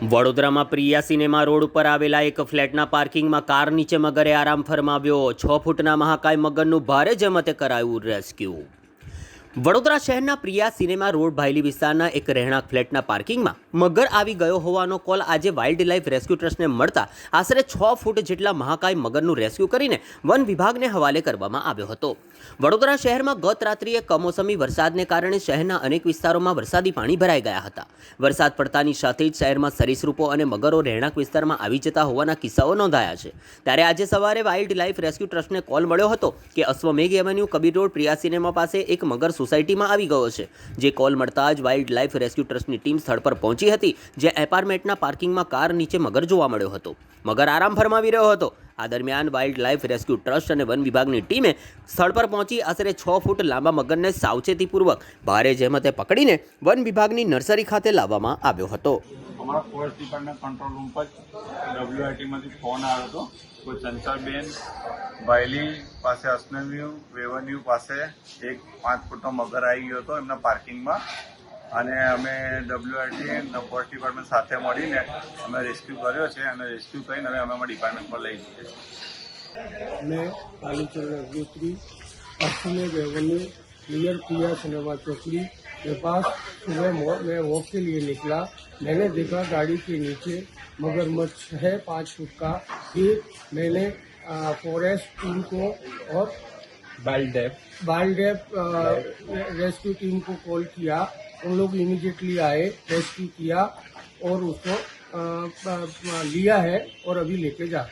વડોદરામાં Priya cinema road ઉપર આવેલા એક ફ્લેટના પાર્કિંગમાં કાર નીચે મગરે આરામ ફરમાવ્યો. છ ફૂટના મહાકાય મગરનું ભારે જમતે કરાયું રેસ્ક્યુ. વડોદરા શહેરના પ્રિયા સિનેમા રોડ ભાયલી વિસ્તારના એક રહેણાંક ફ્લેટના પાર્કિંગમાં મગર આવી ગયો હોવાનો કોલ આજે વાઇલ્ડ લાઇફ રેસ્ક્યુ ટ્રસ્ટને મળતા આશરે છ ફૂટ જેટલા મહાકાય મગરનું રેસ્ક્યુ કરીને વન વિભાગને હવાલે કરવામાં આવ્યો હતો. વડોદરા શહેરમાં ગત રાત્રિએ કમોસમી વરસાદને કારણે શહેરના અનેક વિસ્તારોમાં વરસાદી પાણી ભરાઈ ગયા હતા. વરસાદ પડતાની સાથે જ શહેરમાં સરીસૃપો અને મગરો રહેણાંક વિસ્તારમાં આવી જતા હોવાના કિસ્સાઓ નોંધાયા છે. ત્યારે આજે સવારે વાઇલ્ડ લાઇફ રેસ્ક્યુ ટ્રસ્ટને કોલ મળ્યો હતો કે Ashwamegh avenue Kabir road Priya cinema પાસે એક મગર સોસાયટીમાં આવી ગયો છે. જે કોલ મળતા જ વાઇલ્ડ લાઇફ રેસ્ક્યુ ટ્રસ્ટની ટીમ સ્થળ પર પહોંચી હતી જે એપાર્ટમેન્ટના પાર્કિંગમાં કાર નીચે મગર જોવા મળ્યો હતો. મગર આરામ ફરમાવી રહ્યો હતો. આ દરમિયાન વાઇલ્ડ લાઇફ રેસ્ક્યુ ટ્રસ્ટ અને વન વિભાગની ટીમે સ્થળ પર પહોંચી આશરે છ ફૂટ લાંબા મગરને સાવચેતીપૂર્વક ભારે જહેમતે પકડીને વન વિભાગની નર્સરી ખાતે લાવવામાં આવ્યો હતો. અમારા ફોરેસ્ટ ડિપાર્ટમેન્ટ કંટ્રોલ રૂમ પર ડબ્લ્યુઆઈટીમાંથી ફોન આવ્યો હતો. કોઈ ચંચળબેન વાયલી પાસે અસનવ્યુ વેવન્યુ પાસે એક પાંચ ફૂટનો મગર આવી ગયો હતો એમના પાર્કિંગમાં. અને અમે ડબ્લ્યુઆઈટી અને ફોરેસ્ટ ડિપાર્ટમેન્ટ સાથે મળીને અમે રેસ્ક્યુ કર્યો છે અને રેસ્ક્યુ કરીને હવે અમે અમારા ડિપાર્ટમેન્ટમાં લઈ જઈએ છીએ मैं Kalicharan Agnitri Ashwini revenue near Priya cinema चौकड़ी के पास सुबह मॉ- मैं वॉक के लिए निकला मैंने देखा गाड़ी के नीचे मगरमच्छ है पाँच फुट का फिर मैंने आ, फॉरेस्ट टीम को और wild Depp wild rescue team को कॉल किया उन लोग इमीडिएटली आए रेस्क्यू किया और उसको आ, आ, लिया है और अभी लेके जा